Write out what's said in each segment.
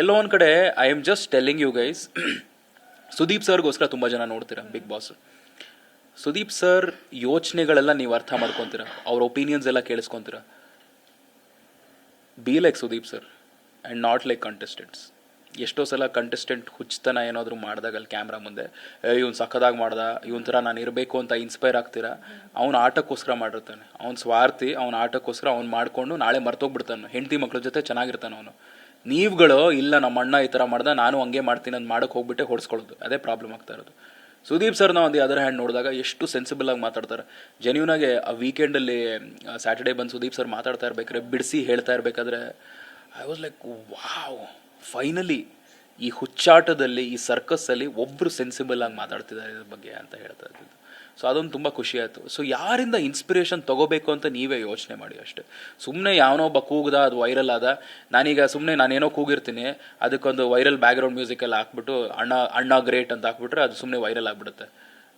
ಎಲ್ಲೋ ಒಂದು ಕಡೆ I am just telling you guys Sudeep ಸರ್ಗೋಸ್ಕರ ತುಂಬ ಜನ ನೋಡ್ತೀರಾ ಬಿಗ್ ಬಾಸ್ ಸುದೀಪ್ ಸರ್, ಯೋಚನೆಗಳೆಲ್ಲ ನೀವು ಅರ್ಥ ಮಾಡ್ಕೊತೀರಾ? ಅವ್ರ ಒಪಿನಿಯನ್ಸ್ ಎಲ್ಲ ಕೇಳಿಸ್ಕೊಂತೀರ? Be like Sudeep sir and not like contestants ಎಷ್ಟೋ ಸಲ ಕಂಟೆಸ್ಟೆಂಟ್ ಹುಚ್ಚತನ ಏನಾದರೂ ಮಾಡಿದಾಗ ಅಲ್ಲಿ ಕ್ಯಾಮ್ರಾ ಮುಂದೆ ಇವ್ನು ಸಖದಾಗಿ ಮಾಡ್ದ, ಇವನ್ ಥರ ನಾನು ಇರಬೇಕು ಅಂತ ಇನ್ಸ್ಪೈರ್ ಆಗ್ತೀರಾ? ಅವ್ನು ಆಟಕ್ಕೋಸ್ಕರ ಮಾಡಿರ್ತಾನೆ. ಅವ್ನು ಸ್ವಾರ್ಥಿ, ಅವ್ನ ಆಟಕ್ಕೋಸ್ಕರ ಅವ್ನು ಮಾಡಿಕೊಂಡು ನಾಳೆ ಮರ್ತೋಗ್ಬಿಡ್ತಾನೆ. ಹೆಂಡತಿ ಮಕ್ಳ ಜೊತೆ ಚೆನ್ನಾಗಿರ್ತಾನೆ ಅವನು. ನೀವುಗಳು, ಇಲ್ಲ ನಮ್ಮ ಅಣ್ಣ ಈ ಥರ ಮಾಡ್ದ, ನಾನು ಹಂಗೆ ಮಾಡ್ತೀನಿ ಅಂತ ಮಾಡಕ್ಕೆ ಹೋಗ್ಬಿಟ್ಟೆ, ಹೊಡ್ಸ್ಕೊಳ್ಳೋದು. ಅದೇ ಪ್ರಾಬ್ಲಮ್ ಆಗ್ತಾ ಇರೋದು. ಸುದೀಪ್ ಸರ್ನ ಒಂದು ಅದರ್ ಹ್ಯಾಂಡ್ ನೋಡಿದಾಗ ಎಷ್ಟು ಸೆನ್ಸಿಬಲ್ ಆಗಿ ಮಾತಾಡ್ತಾರೆ. ಜೆನ್ಯೂನ್ ಆಗಿ ಆ ವೀಕೆಂಡಲ್ಲಿ ಸ್ಯಾಟರ್ಡೇ ಬಂದು ಸುದೀಪ್ ಸರ್ ಮಾತಾಡ್ತಾ ಇರ್ಬೇಕಾದ್ರೆ, ಬಿಡಿಸಿ ಹೇಳ್ತಾ ಇರಬೇಕಾದ್ರೆ I was like wow finally ಈ ಹುಚ್ಚಾಟದಲ್ಲಿ, ಈ ಸರ್ಕಸ್ಸಲ್ಲಿ ಒಬ್ಬರು ಸೆನ್ಸಿಬಲ್ ಆಗಿ ಮಾತಾಡ್ತಿದ್ದಾರೆ ಇದ್ರ ಬಗ್ಗೆ ಅಂತ ಹೇಳ್ತಾ ಇದ್ದಿದ್ದು. ಸೊ ಅದೊಂದು ತುಂಬ ಖುಷಿ ಆಯಿತು. ಸೊ ಯಾರಿಂದ ಇನ್ಸ್ಪಿರೇಷನ್ ತಗೋಬೇಕು ಅಂತ ನೀವೇ ಯೋಚನೆ ಮಾಡಿ ಅಷ್ಟೇ. ಸುಮ್ಮನೆ ಯಾವನೋ ಒಬ್ಬ ಕೂಗ್ದ ಅದು ವೈರಲ್ ಆದ ನಾನೀಗ ಸುಮ್ಮನೆ ನಾನೇನೋ ಕೂಗಿರ್ತೀನಿ ಅದಕ್ಕೊಂದು ವೈರಲ್ ಬ್ಯಾಕ್ಗ್ರೌಂಡ್ ಮ್ಯೂಸಿಕ್ ಎಲ್ಲ ಹಾಕ್ಬಿಟ್ಟು ಅಣ್ಣ ಅಣ್ಣ ಗ್ರೇಟ್ ಅಂತ ಹಾಕ್ಬಿಟ್ರೆ ಅದು ಸುಮ್ಮನೆ ವೈರಲ್ ಆಗಿಬಿಡುತ್ತೆ.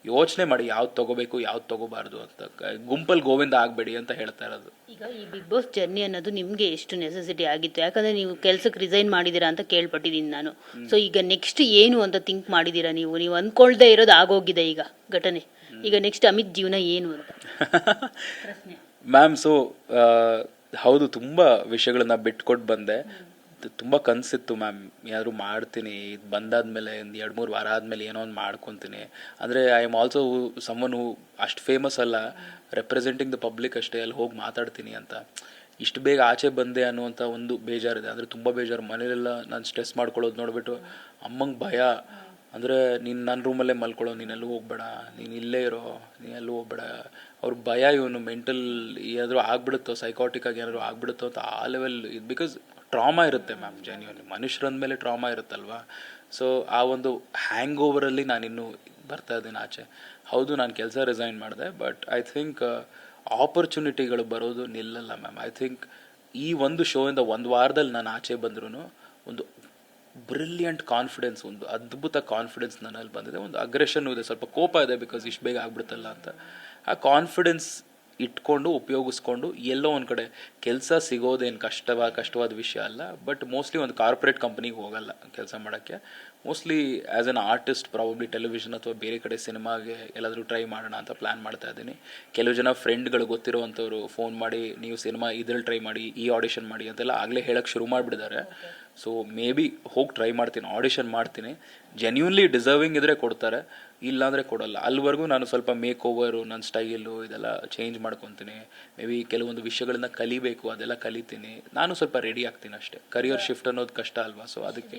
ಯೋಚನೆ ಮಾಡಿ ಯಾವ್ದು ತಗೋಬೇಕು ಯಾವ್ದು ತಗೋಬಾರ್ದು ಅಂತ. ಗುಂಪಲ್ಲಿ ಗೋವಿಂದ ಆಗಬೇಡಿ ಅಂತ ಹೇಳ್ತಾ ಇರೋದು. ಈಗ ಈ ಬಿಗ್ ಬಾಸ್ ಜರ್ನಿ ಅನ್ನೋದು ನಿಮಗೆ ಎಷ್ಟು ನೆಸೆಸಿಟಿ ಆಗಿತ್ತು? ಯಾಕಂದ್ರೆ ನೀವು ಕೆಲಸಕ್ಕೆ ರಿಸೈನ್ ಮಾಡಿದ್ದೀರಾ ಅಂತ ಕೇಳ್ಪಟ್ಟಿದ್ದೀನಿ ನಾನು. ಸೊ ಈಗ ನೆಕ್ಸ್ಟ್ ಏನು ಅಂತ ಥಿಂಕ್ ಮಾಡಿದ್ದೀರಾ ನೀವು? ನೀವು ಅಂದ್ಕೊಳ್ದೇ ಇರೋದು ಆಗೋಗಿದೆ ಈಗ ಘಟನೆ. ಈಗ ನೆಕ್ಸ್ಟ್ ಅಮಿತ್ ಜೀವನ ಏನು ಅಂತ? ಮ್ಯಾಮ್ ಸೊ ಹೌದು, ತುಂಬ ವಿಷಯಗಳನ್ನ ಬಿಟ್ಕೊಟ್ಟು ಬಂದೆ. ತುಂಬ ಕನಸಿತ್ತು ಮ್ಯಾಮ್ ಏನಾದರೂ ಮಾಡ್ತೀನಿ. ಇದು ಬಂದಾದ್ಮೇಲೆ ಒಂದು ಎರಡು ಮೂರು ವಾರ ಆದಮೇಲೆ ಏನೋ ಒಂದು ಮಾಡ್ಕೊತೀನಿ. ಅಂದರೆ I am also someone who ಅಷ್ಟು ಫೇಮಸ್ ಅಲ್ಲ. ರೆಪ್ರೆಸೆಂಟಿಂಗ್ ದ ಪಬ್ಲಿಕ್ ಅಷ್ಟೇ. ಅಲ್ಲಿ ಹೋಗಿ ಮಾತಾಡ್ತೀನಿ ಅಂತ. ಇಷ್ಟು ಬೇಗ ಆಚೆ ಬಂದೆ ಅನ್ನುವಂಥ ಒಂದು ಬೇಜಾರಿದೆ. ಅಂದರೆ ತುಂಬ ಬೇಜಾರು. ಮನೇಲೆಲ್ಲ ನಾನು ಸ್ಟ್ರೆಸ್ ಮಾಡ್ಕೊಳ್ಳೋದು ನೋಡಿಬಿಟ್ಟು ಅಮ್ಮಂಗೆ ಭಯ. ಅಂದರೆ ನೀನು ನನ್ನ ರೂಮಲ್ಲೇ ಮಲ್ಕೊಳ್ಳೋ, ನೀನು ಎಲ್ಲೂ ಹೋಗ್ಬೇಡ, ನೀನು ಇಲ್ಲೇ ಇರೋ, ನೀನು ಎಲ್ಲೂ ಹೋಗ್ಬೇಡ. ಅವ್ರ ಭಯ ಇವನು ಮೆಂಟಲ್ ಏನಾದರೂ ಆಗ್ಬಿಡುತ್ತೋ ಸೈಕಾಟಿಕ್ ಆಗಿ ಏನಾದರೂ ಆಗ್ಬಿಡುತ್ತೋ ಅಂತ ಆ ಲೆವೆಲ್ ಇದು ಬಿಕಾಸ್ ಟ್ರಾಮಾ ಇರುತ್ತೆ ಮ್ಯಾಮ್ ಜೆನ್ಯೂನ್ಲಿ ಮನುಷ್ಯರಂದ ಮೇಲೆ ಟ್ರಾಮಾ ಇರುತ್ತಲ್ವಾ? ಸೊ ಆ ಒಂದು ಹ್ಯಾಂಗ್ ಓವರಲ್ಲಿ ನಾನಿನ್ನೂ ಬರ್ತಾ ಇದ್ದೀನಿ ಆಚೆ. ಹೌದು, ನಾನು ಕೆಲಸ ರಿಸೈನ್ ಮಾಡಿದೆ ಬಟ್ ಐ ಥಿಂಕ್ ಆಪರ್ಚುನಿಟಿಗಳು ಬರೋದು ನಿಲ್ಲಲ್ಲ ಮ್ಯಾಮ್ ಐ ಥಿಂಕ್ ಈ ಒಂದು ಶೋಯಿಂದ ಒಂದು ವಾರದಲ್ಲಿ ನಾನು ಆಚೆ ಬಂದ್ರೂ ಒಂದು ಬ್ರಿಲಿಯಂಟ್ ಕಾನ್ಫಿಡೆನ್ಸ್ ಒಂದು ಅದ್ಭುತ ಕಾನ್ಫಿಡೆನ್ಸ್ ನನ್ನಲ್ಲಿ ಬಂದಿದೆ. ಒಂದು ಅಗ್ರೆಷನ್ ಇದೆ, ಸ್ವಲ್ಪ ಕೋಪ ಇದೆ ಬಿಕಾಸ್ ಇಷ್ಟು ಬೇಗ ಆಗ್ಬಿಡುತ್ತಲ್ಲ ಅಂತ. ಆ ಕಾನ್ಫಿಡೆನ್ಸ್ ಇಟ್ಕೊಂಡು, ಉಪಯೋಗಿಸ್ಕೊಂಡು ಎಲ್ಲೋ ಒಂದು ಕಡೆ ಕೆಲಸ ಸಿಗೋದೇನು ಕಷ್ಟವ, ಕಷ್ಟವಾದ ವಿಷಯ ಅಲ್ಲ ಬಟ್ ಮೋಸ್ಟ್ಲಿ ಒಂದು ಕಾರ್ಪೊರೇಟ್ ಕಂಪ್ನಿಗೆ ಹೋಗಲ್ಲ ಕೆಲಸ ಮಾಡೋಕ್ಕೆ. Mostly as an artist probably television ಅಥವಾ ಬೇರೆ ಕಡೆ ಸಿನಿಮಾಗೆ ಎಲ್ಲಾದರೂ ಟ್ರೈ ಮಾಡೋಣ ಅಂತ ಪ್ಲ್ಯಾನ್ ಮಾಡ್ತಾ ಇದ್ದೀನಿ. ಕೆಲವು ಜನ ಫ್ರೆಂಡ್ಗಳು ಗೊತ್ತಿರೋವಂಥವ್ರು ಫೋನ್ ಮಾಡಿ, ನೀವು ಸಿನಿಮಾ ಇದ್ರಲ್ಲಿ ಟ್ರೈ ಮಾಡಿ, ಈ ಆಡಿಷನ್ ಮಾಡಿ ಅಂತೆಲ್ಲ ಆಗಲೇ ಹೇಳೋಕ್ಕೆ ಶುರು ಮಾಡಿಬಿಟ್ಟಿದ್ದಾರೆ. ಸೊ ಮೇ ಬಿ ಹೋಗಿ ಟ್ರೈ ಮಾಡ್ತೀನಿ ಆಡಿಷನ್ ಮಾಡ್ತೀನಿ. ಜೆನ್ಯೂನ್ಲಿ ಡಿಸರ್ವಿಂಗ್ ಇದ್ರೆ ಕೊಡ್ತಾರೆ, ಇಲ್ಲಾಂದರೆ ಕೊಡಲ್ಲ. ಅಲ್ಲಿವರೆಗೂ ನಾನು ಸ್ವಲ್ಪ ಮೇಕ್ ಓವರು ನನ್ನ ಸ್ಟೈಲು ಇದೆಲ್ಲ ಚೇಂಜ್ ಮಾಡ್ಕೊತೀನಿ. ಮೇ ಬಿ ಕೆಲವೊಂದು ವಿಷಯಗಳನ್ನ ಕಲಿಬೇಕು, ಅದೆಲ್ಲ ಕಲಿತೀನಿ. ನಾನು ಸ್ವಲ್ಪ ರೆಡಿ ಆಗ್ತೀನಿ ಅಷ್ಟೇ. ಕರಿಯರ್ ಶಿಫ್ಟ್ ಅನ್ನೋದು ಕಷ್ಟ ಅಲ್ವಾ? ಸೊ ಅದಕ್ಕೆ.